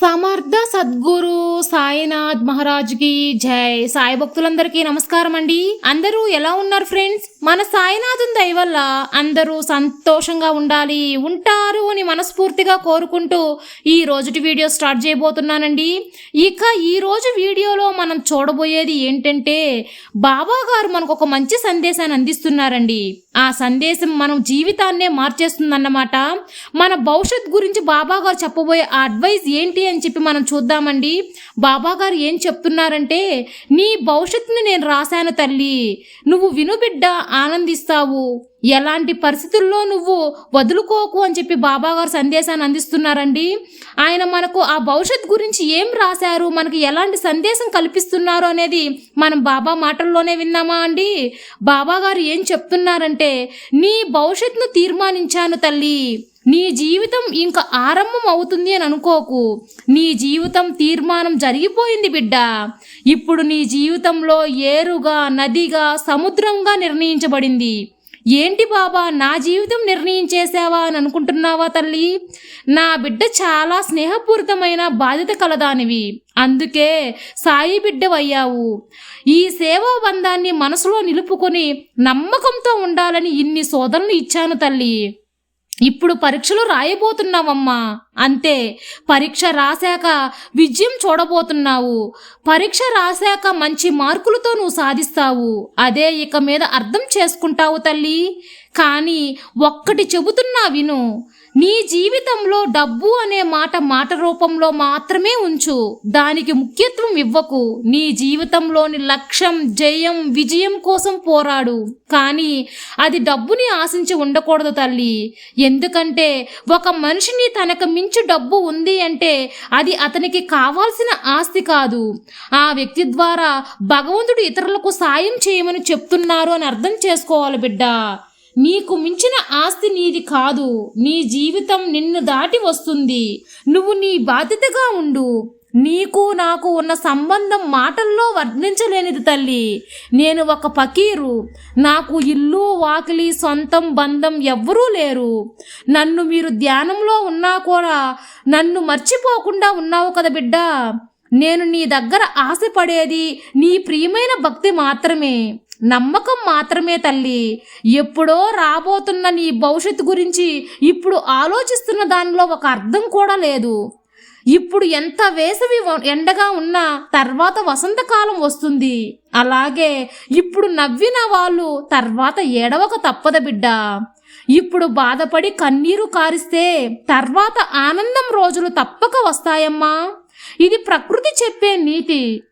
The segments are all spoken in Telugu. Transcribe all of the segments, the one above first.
సమర్థ సద్గురు సాయినాథ్ మహారాజ్కి జై. సాయి భక్తులందరికీ నమస్కారం అండి. అందరూ ఎలా ఉన్నారు ఫ్రెండ్స్? మన సాయినాథుని దయ వల్ల అందరూ సంతోషంగా ఉండాలి ఉంటారు అని మనస్ఫూర్తిగా కోరుకుంటూ ఈ రోజుటి వీడియో స్టార్ట్ చేయబోతున్నానండి. ఇక ఈ రోజు వీడియోలో మనం చూడబోయేది ఏంటంటే బాబా గారు మనకు ఒక మంచి సందేశాన్ని అందిస్తున్నారండి. ఆ సందేశం మనం జీవితాన్నే మార్చేస్తుందన్నమాట. మన భవిష్యత్ గురించి బాబాగారు చెప్పబోయే ఆ అడ్వైస్ ఏంటి అని చెప్పి మనం చూద్దామండి. బాబాగారు ఏం చెప్తున్నారంటే నీ భవిష్యత్తుని నేను రాశాను తల్లి. నువ్వు విను బిడ్డ ఆనందిస్తావు. ఎలాంటి పరిస్థితుల్లో నువ్వు వదులుకోకు అని చెప్పి బాబాగారు సందేశాన్ని అందిస్తున్నారండి. ఆయన మనకు ఆ భవిష్యత్ గురించి ఏం రాశారు? మనకు ఎలాంటి సందేశం కల్పిస్తున్నారు అనేది మనం బాబా మాటల్లోనే విన్నామా అండి? బాబా గారు ఏం చెప్తున్నారంటే నీ భవిష్యత్తును తీర్మానించాను తల్లి. నీ జీవితం ఇంకా ఆరంభం అవుతుంది అని అనుకోకు. నీ జీవితం తీర్మానం జరిగిపోయింది బిడ్డ. ఇప్పుడు నీ జీవితంలో ఏరుగా నదిగా సముద్రంగా నిర్ణయించబడింది. ఏంటి బాబా నా జీవితం నిర్ణయించేసావా అని అనుకుంటున్నావా తల్లి? నా బిడ్డ చాలా స్నేహపూరితమైన బాధ్యత కలదానివి. అందుకే సాయి బిడ్డవయ్యావు. ఈ సేవా బంధాన్ని మనసులో నిలుపుకొని నమ్మకంతో ఉండాలని ఇన్ని సోదరులు ఇచ్చాను తల్లి. ఇప్పుడు పరీక్షలు రాయబోతున్నావమ్మా. అంతే పరీక్ష రాశాక విజయం చూడబోతున్నావు. పరీక్ష రాశాక మంచి మార్కులతో నువ్వు సాధిస్తావు. అదే ఇక మీద అర్థం చేసుకుంటావు తల్లి. కానీ ఒక్కటి చెబుతున్నా విను నీ జీవితంలో డబ్బు అనే మాట మాట రూపంలో మాత్రమే ఉంచు. దానికి ముఖ్యత్వం ఇవ్వకు. నీ జీవితంలోని లక్ష్యం జయం విజయం కోసం పోరాడు. కానీ అది డబ్బుని ఆశించి ఉండకూడదు తల్లి. ఎందుకంటే ఒక మనిషిని తనకు మించి డబ్బు ఉంది అంటే అది అతనికి కావాల్సిన ఆస్తి కాదు. ఆ వ్యక్తి ద్వారా భగవంతుడు ఇతరులకు సాయం చేయమని చెప్తున్నారు అని అర్థం చేసుకోవాలి బిడ్డ. నీకు మించిన ఆస్తి నీది కాదు. నీ జీవితం నిన్ను దాటి వస్తుంది. నువ్వు నీ బాధ్యతగా ఉండు. నీకు నాకు ఉన్న సంబంధం మాటల్లో వర్ణించలేనిది తల్లి. నేను ఒక పకీరు నాకు ఇల్లు వాకిలి సొంతం బంధం ఎవ్వరూ లేరు. నన్ను మీరు ధ్యానంలో ఉన్నా కూడా నన్ను మర్చిపోకుండా ఉన్నావు కదా బిడ్డ. నేను నీ దగ్గర ఆశపడేది నీ ప్రియమైన భక్తి మాత్రమే. నమ్మకం మాత్రమే తల్లి. ఎప్పుడో రాబోతున్న నీ భవిష్యత్తు గురించి ఇప్పుడు ఆలోచిస్తున్న దానిలో ఒక అర్థం కూడా లేదు. ఇప్పుడు ఎంత వేసవి ఎండగా ఉన్నా తర్వాత వసంతకాలం వస్తుంది. అలాగే ఇప్పుడు నవ్విన వాళ్ళు తర్వాత ఏడవక తప్పద బిడ్డ. ఇప్పుడు బాధపడి కన్నీరు కారిస్తే తర్వాత ఆనందం రోజులు తప్పక వస్తాయమ్మా. ఇది ప్రకృతి చెప్పే నీతి.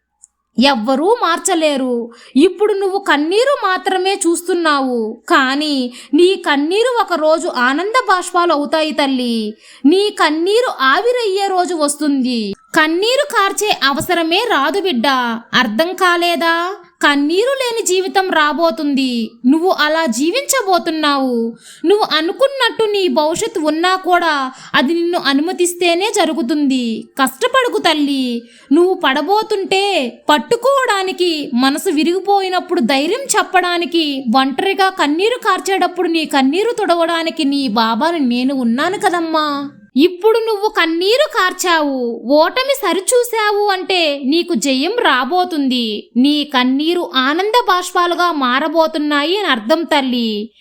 ఎవ్వరూ మార్చలేరు. ఇప్పుడు నువ్వు కన్నీరు మాత్రమే చూస్తున్నావు. కానీ నీ కన్నీరు ఒకరోజు ఆనంద బాష్పాలు అవుతాయి తల్లి. నీ కన్నీరు ఆవిరయ్యే రోజు వస్తుంది. కన్నీరు కార్చే అవసరమే రాదు బిడ్డ. అర్థం కాలేదా? కన్నీరు లేని జీవితం రాబోతుంది. నువ్వు అలా జీవించబోతున్నావు. నువ్వు అనుకున్నట్టు నీ భవిష్యత్తు ఉన్నా కూడా అది నిన్ను అనుమతిస్తేనే జరుగుతుంది. కష్టపడుకు తల్లి. నువ్వు పడబోతుంటే పట్టుకోవడానికి మనసు విరిగిపోయినప్పుడు ధైర్యం చెప్పడానికి ఒంటరిగా కన్నీరు కార్చేటప్పుడు నీ కన్నీరు తుడవడానికి నీ బాబాను నేను ఉన్నాను కదమ్మా. ఇప్పుడు నువ్వు కన్నీరు కార్చావు ఓటమి సరిచూశావు అంటే నీకు జయం రాబోతుంది. నీ కన్నీరు ఆనంద బాష్పాలుగా మారబోతున్నాయి అని అర్థం తల్లి.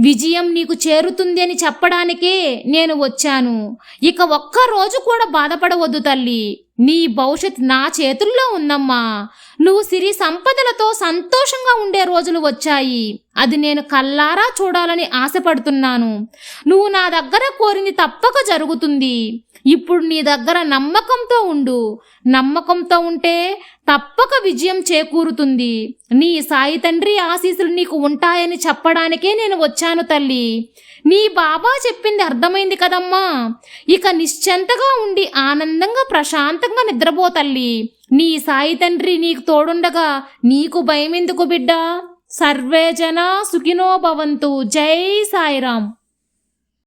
విజయం నీకు చేరుతుంది అని చెప్పడానికే నేను వచ్చాను. ఇక ఒక్క రోజు కూడా బాధపడవద్దు తల్లి. నీ భవిష్యత్ నా చేతుల్లో ఉందమ్మా. నువ్వు సిరి సంపదలతో సంతోషంగా ఉండే రోజులు వచ్చాయి. అది నేను కల్లారా చూడాలని ఆశపడుతున్నాను. నువ్వు నా దగ్గర కోరింది తప్పక జరుగుతుంది. ఇప్పుడు నీ దగ్గర నమ్మకంతో ఉండు. నమ్మకంతో ఉంటే తప్పక విజయం చేకూరుతుంది. నీ సాయి తండ్రి ఆశీస్సులు నీకు ఉంటాయని చెప్పడానికే నేను వచ్చాను తల్లి. నీ బాబా చెప్పింది అర్థమైంది కదమ్మా. ఇక నిశ్చంతగా ఉండి ఆనందంగా ప్రశాంతంగా నిద్రపో తల్లి. నీ సాయి తండ్రి నీకు తోడుండగా నీకు భయం ఎందుకు బిడ్డ? సర్వే జనా సుఖినో భవంతు. జై సాయిరాం